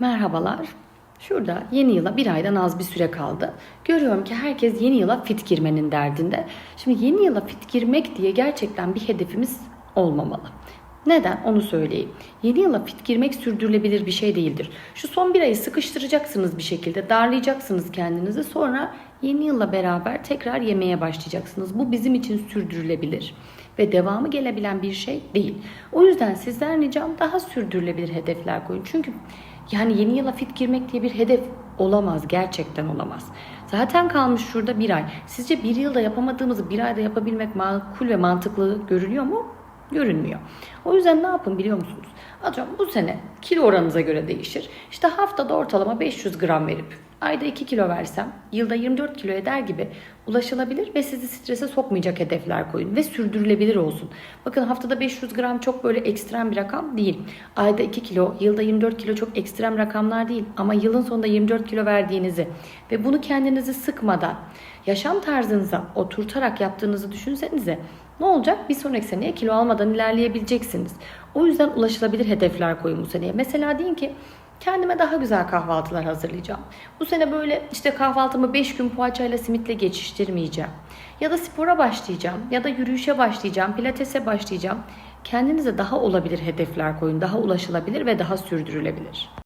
Merhabalar. Şurada yeni yıla bir aydan az bir süre kaldı. Görüyorum ki herkes yeni yıla fit girmenin derdinde. Şimdi yeni yıla fit girmek diye gerçekten bir hedefimiz olmamalı. Neden? Onu söyleyeyim. Yeni yıla fit girmek sürdürülebilir bir şey değildir. Şu son bir ayı sıkıştıracaksınız bir şekilde, darlayacaksınız kendinizi. Sonra yeni yılla beraber tekrar yemeye başlayacaksınız. Bu bizim için sürdürülebilir ve devamı gelebilen bir şey değil. O yüzden sizden ricam daha sürdürülebilir hedefler koyun. Çünkü yani yeni yıla fit girmek diye bir hedef olamaz. Gerçekten olamaz. Zaten kalmış şurada bir ay. Sizce bir yılda yapamadığımızı bir ayda yapabilmek makul ve mantıklı görünüyor mu? Görünmüyor. O yüzden ne yapın biliyor musunuz? Atıyorum bu sene kilo oranınıza göre değişir. İşte haftada ortalama 500 gram verip ayda 2 kilo versem yılda 24 kilo eder gibi ulaşılabilir ve sizi strese sokmayacak hedefler koyun ve sürdürülebilir olsun. Bakın haftada 500 gram çok böyle ekstrem bir rakam değil. Ayda 2 kilo, yılda 24 kilo çok ekstrem rakamlar değil. Ama yılın sonunda 24 kilo verdiğinizi ve bunu kendinizi sıkmadan yaşam tarzınıza oturtarak yaptığınızı düşünsenize ne olacak? Bir sonraki seneye kilo almadan ilerleyebileceksiniz. O yüzden ulaşılabilir hedefler koyun bu seneye. Mesela deyin ki kendime daha güzel kahvaltılar hazırlayacağım. Bu sene böyle işte kahvaltımı 5 gün poğaçayla simitle geçiştirmeyeceğim. Ya da spora başlayacağım ya da yürüyüşe başlayacağım, pilatese başlayacağım. Kendinize daha olabilir hedefler koyun, daha ulaşılabilir ve daha sürdürülebilir.